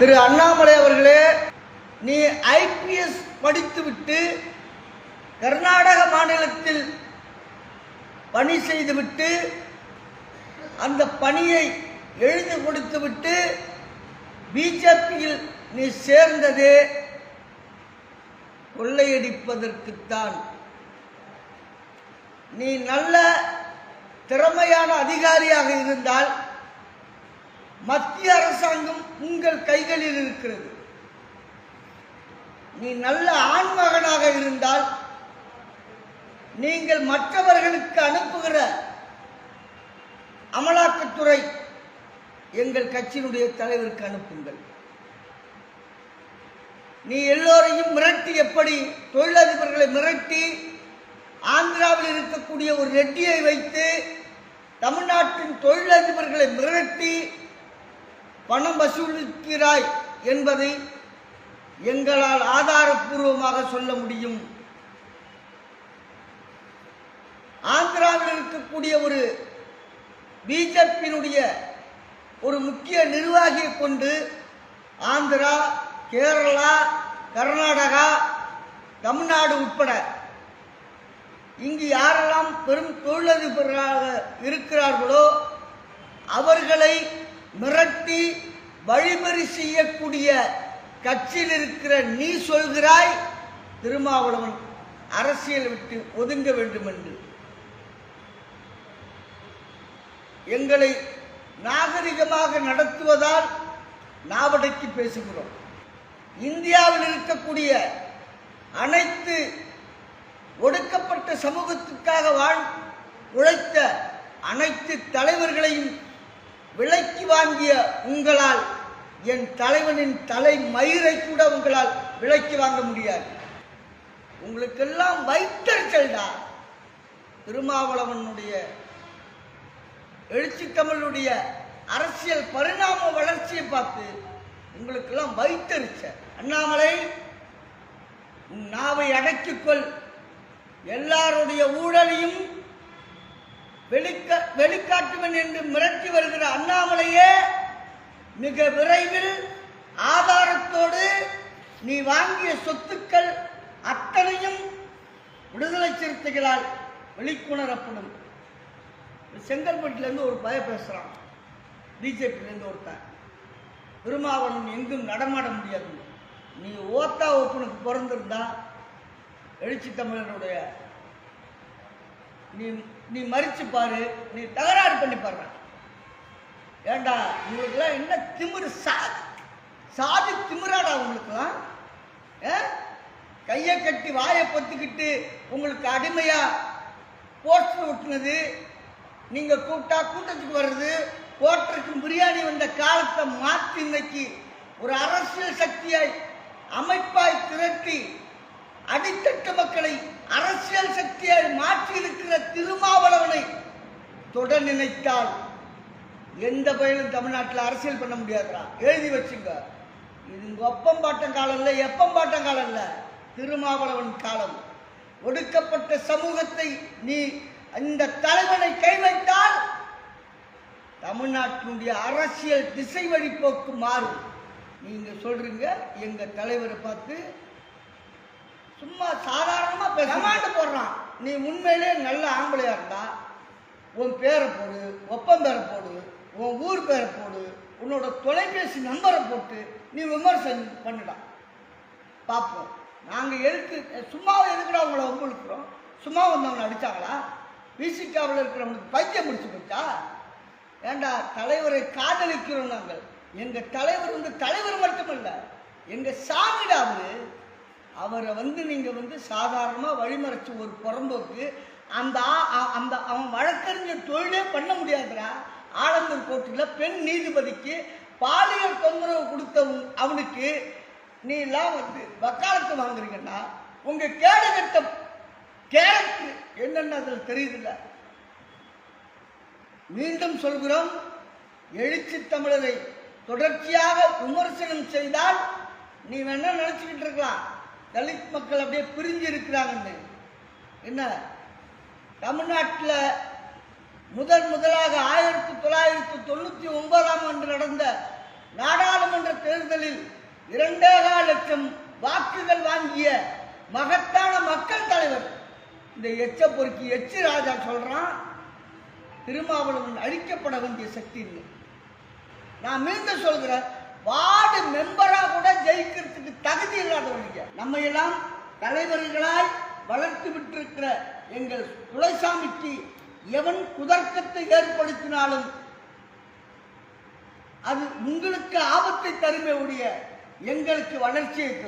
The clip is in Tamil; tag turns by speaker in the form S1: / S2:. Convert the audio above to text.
S1: திரு அண்ணாமலை அவர்களே நீ ஐபிஎஸ் படித்துவிட்டு கர்நாடக மாநிலத்தில் பணி செய்துவிட்டு அந்த பணியை எழுதி கொடுத்துவிட்டு பிஜேபியில் நீ சேர்ந்ததே கொள்ளையடிப்பதற்குத்தான். நீ நல்ல திறமையான அதிகாரியாக இருந்தால் மத்திய அரசாங்கம் உங்கள் கைகளில் இருக்கிறது. நீ நல்ல ஆண்மகனாக இருந்தால் நீங்கள் மற்றவர்களுக்கு அனுப்புகிற அமலாக்கத்துறை எங்கள் கட்சியினுடைய தலைவருக்கு அனுப்புங்கள். நீ எல்லோரையும் மிரட்டி எப்படி தொழிலதிபர்களை மிரட்டி ஆந்திராவில் இருக்கக்கூடிய ஒரு ரெட்டியை வைத்து தமிழ்நாட்டின் தொழிலதிபர்களை மிரட்டி பணம் வசூலிக்கிறாய் என்பதை எங்களால் ஆதாரப்பூர்வமாக சொல்ல முடியும். ஆந்திராவில் இருக்கக்கூடிய ஒரு பிஜேபியினுடைய ஒரு முக்கிய நிர்வாகியை கொண்டு ஆந்திரா கேரளா கர்நாடகா தமிழ்நாடு உட்பட இங்கு யாரெல்லாம் பெரும் தொழிலதிபர்களாக இருக்கிறார்களோ அவர்களை மிரட்டி வழிமறி செய்யக்கூடிய கட்சியில் இருக்கிற நீ சொல்கிறாய் திருமாவளவன் அரசியல் விட்டு ஒதுங்க வேண்டும் என்று எங்களை நாகரிகமாக நடத்துவதால் நாவடக்கி பேசுகிறோம். இந்தியாவில் இருக்கக்கூடிய அனைத்து ஒடுக்கப்பட்ட சமூகத்துக்காக வாழ் உழைத்த அனைத்து தலைவர்களையும் விலைக்கு வாங்கிய உங்களால் என் தலைவனின் தலை மயிரை கூட உங்களால் விலைக்கு வாங்க முடியாது. உங்களுக்கெல்லாம் வைத்தறிச்சல்டா. திருமாவளவனுடைய எழுச்சி தமிழுடைய அரசியல் பரிணாம வளர்ச்சியை பார்த்து உங்களுக்கெல்லாம் வைத்தறிச்ச அண்ணாமலை உன் நாவை அடக்கிக்கொள் எல்லாருடைய ஊழலையும் வெளிக்க வெளிக்காட்டுவன் என்று மிரட்டி வருகிற அண்ணாமலையே மிக விரைவில் ஆதாரத்தோடு நீ வாங்கிய சொத்துக்கள் அத்தனையும் விடுதலை சிறுத்தைகளால் வெளிக்கொணரப்படும். செங்கல்பட்டுலேருந்து ஒரு பய பேசுகிறான் பிஜேபியிலேருந்து ஒருத்தன். திருமாவளவன் எங்கும் நடமாட முடியாது. நீ ஓத்தா ஓப்பனுக்கு பிறந்திருந்தா எழுச்சி தமிழனுடைய நீ நீ மறிச்சு பாரு நீ தகராறு பண்ணி பாரு ஏண்டா உங்களுக்குலாம் என்ன திமிரு? சாதி சாதி திமிராடா உங்களுக்குலாம் கையை கட்டி வாயை பொத்துக்கிட்டு உங்களுக்கு அடிமையா போஸ்டர் ஒட்டுனது நீங்க கூப்பிட்டா கூட்டத்துக்கு வர்றது கோட்டருக்கு பிரியாணி வந்த காலத்தை மாற்றி இன்னைக்கு ஒரு அரசியல் சக்தியாய் அமைப்பாய் திரட்டி அடித்தட்டு மக்களை அரசியல் சக்தியை மாற்றி இருக்கிற திருமாவளவனை தொட நினைத்தால் எந்த பயிலும் தமிழ்நாட்டில் அரசியல் பண்ண முடியாதுடா. எழுதி வச்சுங்க. இது ஒப்பம் பாட்டம் காலம் இல்லை எப்பம் பாட்டம் காலம் இல்லை திருமாவளவன் காலம். ஒடுக்கப்பட்ட சமூகத்தை நீ இந்த தலைவனை கை வைத்தால் தமிழ்நாட்டினுடைய அரசியல் திசை வழிபோக்கு மாறும். நீங்க சொல்றீங்க எங்க தலைவரை பார்த்து சும்மா சாதாரணமா கமாண்டு போடுறான். நீ உண்மையிலே நல்ல ஆம்பளையா இருந்தா உன் பேரை போடு ஒப்பம் பேரை போடு உன் ஊர் பேரை போடு உன்னோட தொலைபேசி நம்பரை போட்டு நீ விமர்சனம் பண்ணுடா. பார்ப்போம் நாங்கள் எதுக்கு சும்மாவை எதுக்குடா உங்களை வம்புழுக்கிறோம்? சும்மா வந்தவங்களை அடிச்சாங்களா? விசிகாவில் இருக்கிறவங்களுக்கு பைத்தியம் முடிச்சு போச்சா? ஏண்டா தலைவரை காதலிக்கிறோம் நாங்கள். எங்கள் தலைவர் வந்து தலைவர் மட்டுமல்ல எங்கள் சாமிடா அவரு? அவரை வந்து நீங்கள் வந்து சாதாரணமாக வழிமறைச்சு ஒரு புறம்போக்கு அந்த அந்த அவன் வழக்கறிஞர் தொழிலே பண்ண முடியாதுரா ஆலந்தூர் கோர்ட்டில் பெண் நீதிபதிக்கு பாலியல் தொந்தரவு கொடுத்த அவனுக்கு நீ எல்லாம் வந்து வக்காலத்து வாங்குறீங்கன்னா உங்கள் கேடுகட்ட கேரக்டர் என்னென்னு அதில் தெரியுதுல்ல. மீண்டும் சொல்கிறோம் எழுச்சி தமிழரை தொடர்ச்சியாக விமர்சனம் செய்தால் நீ வேணா நினச்சிக்கிட்டு இருக்கலாம். தலித் மக்கள் அப்படியே பிரிஞ்சு இருக்கிறாங்கன்னு. என்ன? தமிழ்நாட்டில் முதல் முதலாக ஆயிரத்தி தொள்ளாயிரத்தி தொண்ணூற்றி ஒன்பதாம் ஆண்டு நடந்த நாடாளுமன்ற தேர்தலில் இரண்டே கால் லட்சம் வாக்குகள் வாங்கிய மகத்தான மக்கள் தலைவர். இந்த எச்ச பொறுக்கி எச்சு ராஜா சொல்றான் திருமாவளவன் அழிக்கப்பட வேண்டிய சக்தின்னு நான் மீண்டும் சொல்கிறேன் வார்டு மெம்பரா கூட ஜெயிக்கிறதுக்கு தகுதி இல்லாதவங்க நம்ம எல்லாம் தலைவர்களாய் வளர்த்து விட்டிருக்கிற எங்கள் துளைசாமிக்கு எவன் குதர்க்கத்தை ஏற்படுத்தினாலும் அது உங்களுக்கு ஆபத்தை தருமே உடைய எங்களுக்கு வளர்ச்சியை தரும்.